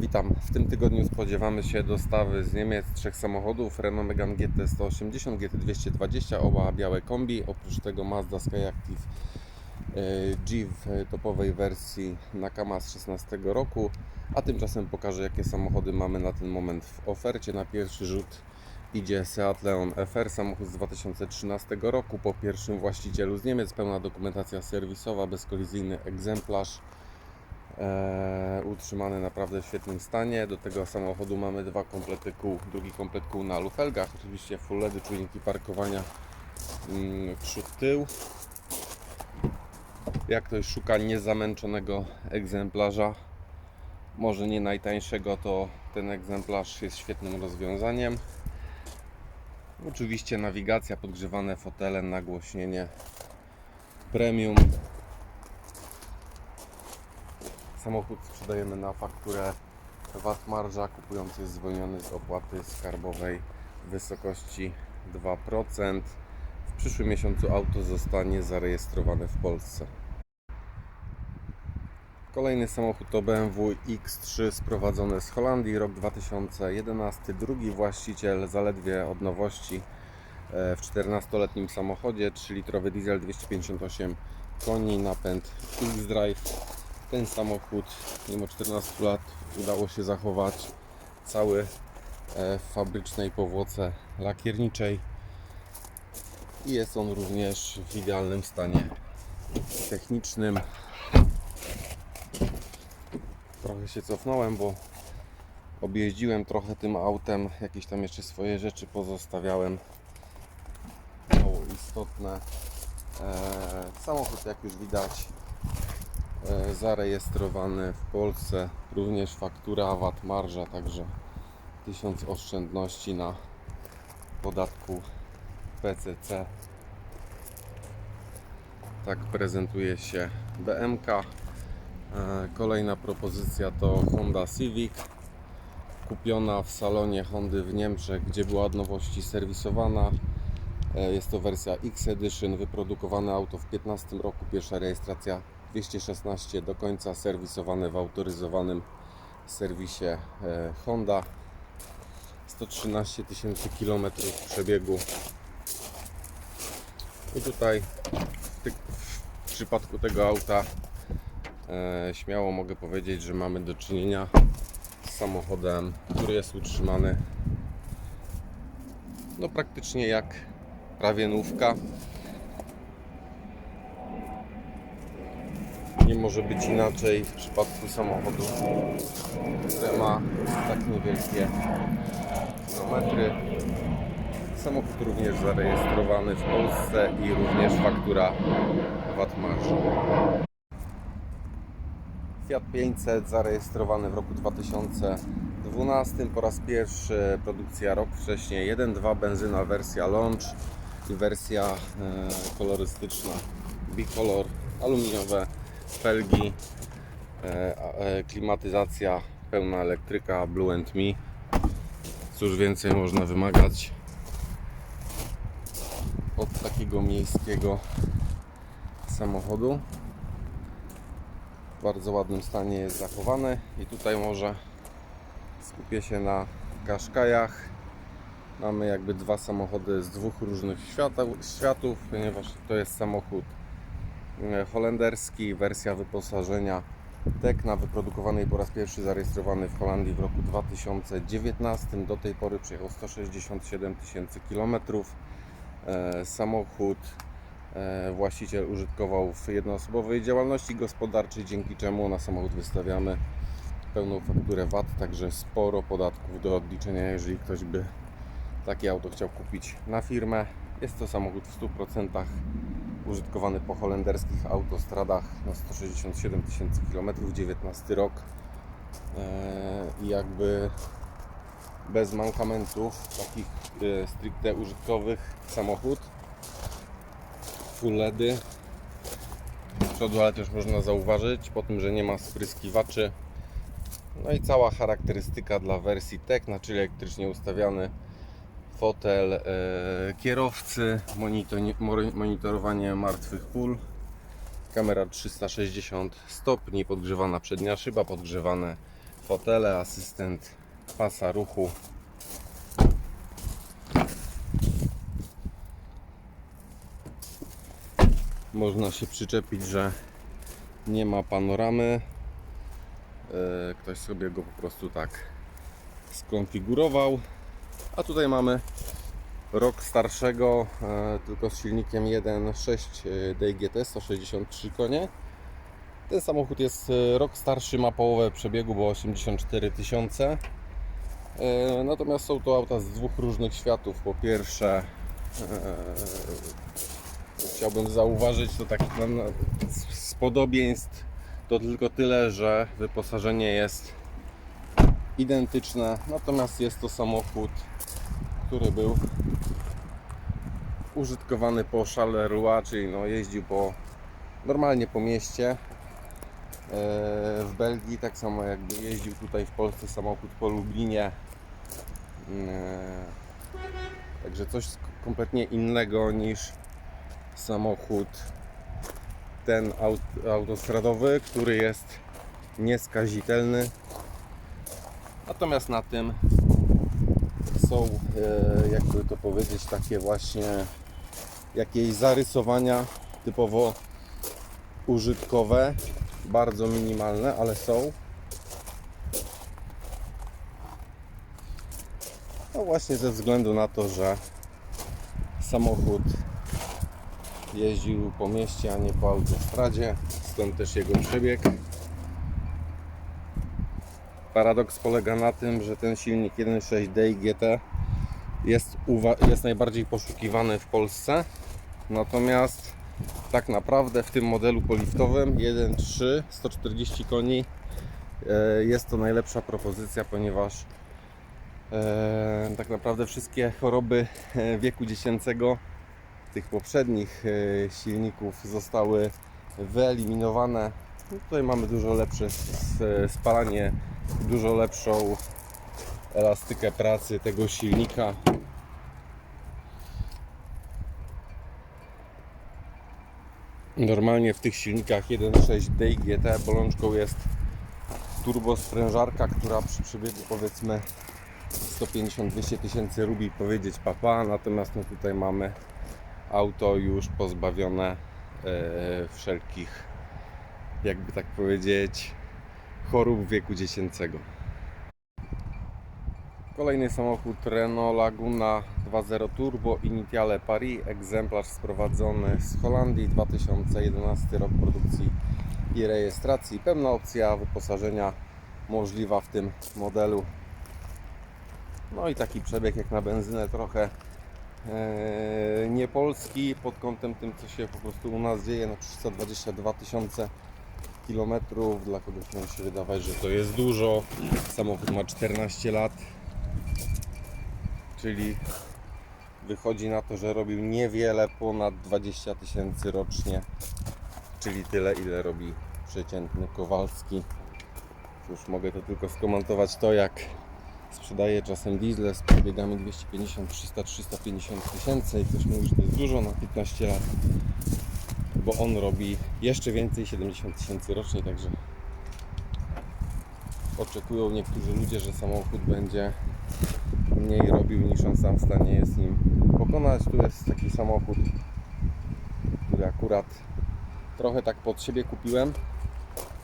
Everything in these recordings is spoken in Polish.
Witam. W tym tygodniu spodziewamy się dostawy z Niemiec trzech samochodów Renault Megane GT 180, GT 220, oba białe kombi. Oprócz tego Mazda Skyactiv e, G w topowej wersji Nakama z 16 roku. A tymczasem pokażę jakie samochody mamy na ten moment w ofercie. Na pierwszy rzut idzie Seat Leon FR, samochód z 2013 roku. Po pierwszym właścicielu z Niemiec, pełna dokumentacja serwisowa, bezkolizyjny egzemplarz e, utrzymany naprawdę w świetnym stanie. Do tego samochodu mamy dwa komplety kół, drugi komplet kół na lufelgach, oczywiście full LED, czujniki parkowania mm, przód, tył. Jak ktoś szuka niezamęczonego egzemplarza, może nie najtańszego, to ten egzemplarz jest świetnym rozwiązaniem. Oczywiście nawigacja, podgrzewane fotele, nagłośnienie premium. Samochód sprzedajemy na fakturę VAT marża. Kupujący jest zwolniony z opłaty skarbowej w wysokości 2%. W przyszłym miesiącu auto zostanie zarejestrowane w Polsce. Kolejny samochód to BMW X3 sprowadzony z Holandii, rok 2011. Drugi właściciel zaledwie od nowości e, w 14-letnim samochodzie, 3-litrowy diesel 258 koni, napęd X-Drive. Ten samochód mimo 14 lat udało się zachować cały e, w fabrycznej powłoce lakierniczej i jest on również w idealnym stanie technicznym. Trochę się cofnąłem, bo objeździłem trochę tym autem, jakieś tam jeszcze swoje rzeczy pozostawiałem. Mało istotne. E, samochód, jak już widać, zarejestrowany w Polsce. Również faktura VAT marża, także 1000 oszczędności na podatku PCC. Tak prezentuje się BMK. E, Kolejna propozycja to Honda Civic. Kupiona w salonie Hondy w Niemczech, gdzie była od nowości serwisowana. E, Jest to wersja X Edition, wyprodukowane auto w 15 roku, pierwsza rejestracja 216 do końca, serwisowane w autoryzowanym serwisie e, Honda. 113 tysięcy kilometrów przebiegu. I tutaj w przypadku tego auta e, śmiało mogę powiedzieć, że mamy do czynienia z samochodem, który jest utrzymany no praktycznie jak prawie nówka. Może być inaczej w przypadku samochodu, który ma tak niewielkie kilometry. Samochód również zarejestrowany w Polsce i również faktura VAT. Fiat 500 zarejestrowany w roku 2012 po raz pierwszy produkcja rok wcześniej 1.2 benzyna wersja launch i wersja e, kolorystyczna bicolor aluminiowe felgi e, e, klimatyzacja pełna elektryka Blue and Me. Cóż więcej można wymagać od takiego miejskiego samochodu? W bardzo ładnym stanie jest zachowany i tutaj może skupię się na Qashqaiach mamy jakby dwa samochody z dwóch różnych światów, ponieważ to jest samochód holenderski, wersja wyposażenia Tekna wyprodukowanej po raz pierwszy zarejestrowany w Holandii w roku 2019 do tej pory przejechał 167 tysięcy kilometrów E, samochód e, właściciel użytkował w jednoosobowej działalności gospodarczej, dzięki czemu na samochód wystawiamy pełną fakturę VAT, także sporo podatków do odliczenia, jeżeli ktoś by takie auto chciał kupić na firmę. Jest to samochód w 100% użytkowany po holenderskich autostradach na 167 tysięcy km, 19 rok. E, i jakby bez mankamentów takich e, stricte użytkowych samochód full LEDy. Z przodu ale też można zauważyć po tym, że nie ma spryskiwaczy. No i cała charakterystyka dla wersji Tecna, czyli elektrycznie ustawiany fotel e, kierowcy monitorowanie martwych pól kamera 360 stopni, podgrzewana przednia szyba, podgrzewane fotele, asystent pasa ruchu. Można się przyczepić, że nie ma panoramy. E, Ktoś sobie go po prostu tak skonfigurował. A tutaj mamy rok starszego, e, tylko z silnikiem 1.6 e, DGT 163 konie. Ten samochód jest e, rok starszy, ma połowę przebiegu, bo 84 tysiące. E, Natomiast są to auta z dwóch różnych światów. Po pierwsze, chciałbym zauważyć, to na- z z podobieństw to tylko tyle, że wyposażenie jest identyczne, natomiast jest to samochód, który był użytkowany po Charleroi, czyli no jeździł po normalnie po mieście e, w Belgii, tak samo jakby jeździł tutaj w Polsce samochód po Lublinie. E, Także coś kompletnie innego niż samochód ten aut, autostradowy, który jest nieskazitelny. Natomiast na tym są, e, jakby to powiedzieć, takie właśnie jakieś zarysowania typowo użytkowe, bardzo minimalne, ale są. No właśnie ze względu na to, że samochód jeździł po mieście, a nie po autostradzie, stąd też jego przebieg. Paradoks polega na tym, że ten silnik 1.6 DIGT jest, uwa- jest najbardziej poszukiwany w Polsce, natomiast tak naprawdę w tym modelu poliftowym 1.3 140 koni e, jest to najlepsza propozycja, ponieważ e, tak naprawdę wszystkie choroby e, wieku dziecięcego tych poprzednich silników zostały wyeliminowane. No Tutaj mamy dużo lepsze spalanie, dużo lepszą elastykę pracy tego silnika. Normalnie w tych silnikach 1.6 DIGT bolączką jest turbosprężarka, która przy przebiegu powiedzmy 150-200 tysięcy lubi powiedzieć papa, natomiast no tutaj mamy auto już pozbawione e, wszelkich, jakby tak powiedzieć, chorób wieku dziecięcego. Kolejny samochód Renault Laguna 2.0 Turbo Initiale Paris, egzemplarz sprowadzony z Holandii, 2011 rok produkcji i rejestracji. Pełna opcja wyposażenia możliwa w tym modelu. No i taki przebieg jak na benzynę trochę e, niepolski pod kątem tym, co się po prostu u nas dzieje na 322 tysiące kilometrów. Dla kogoś może się wydawać, że to jest dużo. Samochód ma 14 lat, czyli wychodzi na to, że robił niewiele ponad 20 tysięcy rocznie, czyli tyle, ile robi przeciętny Kowalski. Cóż, mogę to tylko skomentować to, jak sprzedaje czasem diesle z przebiegami 250, 300, 350 tysięcy i ktoś mówi, że to jest dużo na 15 lat, bo on robi jeszcze więcej, 70 tysięcy rocznie, także oczekują niektórzy ludzie, że samochód będzie mniej robił niż on sam w stanie jest nim pokonać. Tu jest taki samochód, który akurat trochę tak pod siebie kupiłem.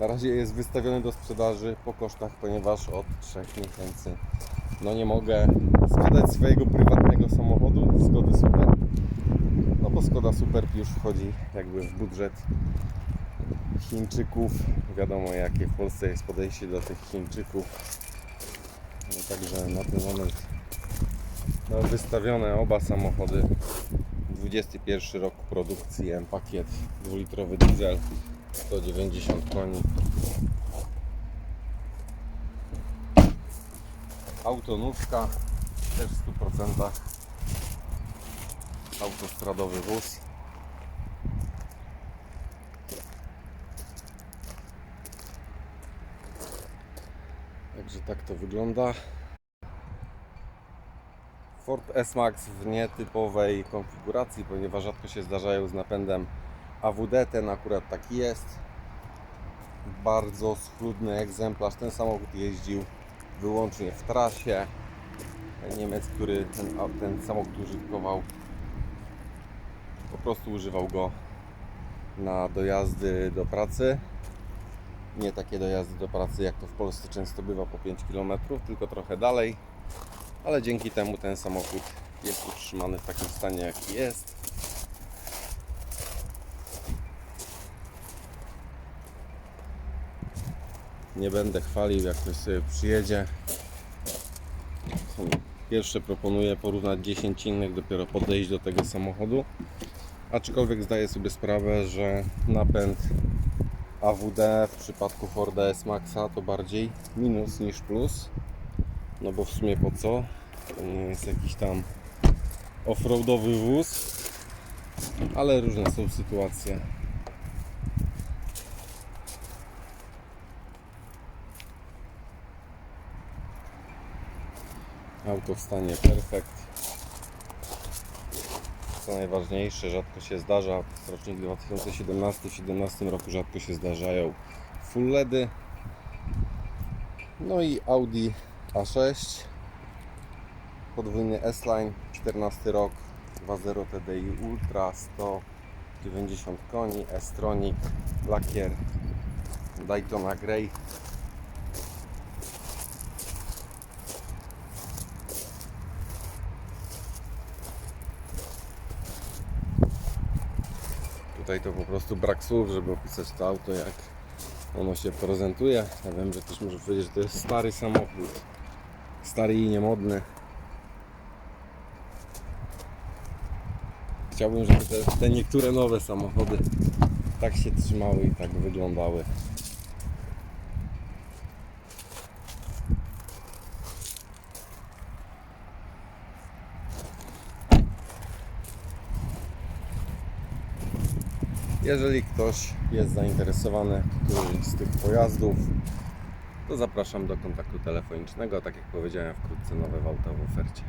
Na razie jest wystawiony do sprzedaży po kosztach, ponieważ od 3 miesięcy no nie mogę sprzedać swojego prywatnego samochodu Skody Super. Skoda Super już wchodzi jakby w budżet Chińczyków. Wiadomo jakie w Polsce jest podejście do tych Chińczyków. No, także na ten moment no, wystawione oba samochody. 21 rok produkcji M pakiet 2-litrowy diesel 190 koni. Autonówka też w 100% autostradowy wóz. Także tak to wygląda. Ford S-Max w nietypowej konfiguracji, ponieważ rzadko się zdarzają z napędem AWD, ten akurat taki jest. bardzo schludny egzemplarz. Ten samochód jeździł wyłącznie w trasie. Niemiec, który ten, ten samochód użytkował, po prostu używał go na dojazdy do pracy. Nie takie dojazdy do pracy, jak to w Polsce często bywa po 5 km, tylko trochę dalej. Ale dzięki temu ten samochód jest utrzymany w takim stanie, jaki jest. Nie będę chwalił, jak ktoś sobie przyjedzie. Pierwsze proponuję porównać 10 innych, dopiero podejść do tego samochodu. Aczkolwiek zdaję sobie sprawę, że napęd AWD w przypadku Forda S-Maxa to bardziej minus niż plus. No bo w sumie po co? To nie jest jakiś tam offroadowy wóz, ale różne są sytuacje. Auto w stanie perfekt. Co najważniejsze, rzadko się zdarza, rocznik 2017, w 2017 roku rzadko się zdarzają full LEDy. No i Audi A6 podwójny S-Line, 14 rok, 2.0 TDI Ultra, 190 koni, S-Tronic, lakier Daytona Grey. Tutaj to po prostu brak słów, żeby opisać to auto, jak ono się prezentuje. Ja wiem, że ktoś może powiedzieć, że to jest stary samochód, stary i niemodny. Chciałbym, żeby te, te niektóre nowe samochody tak się trzymały i tak wyglądały. Jeżeli ktoś jest zainteresowany którymś z tych pojazdów, to zapraszam do kontaktu telefonicznego. Tak jak powiedziałem, wkrótce nowe auta w ofercie.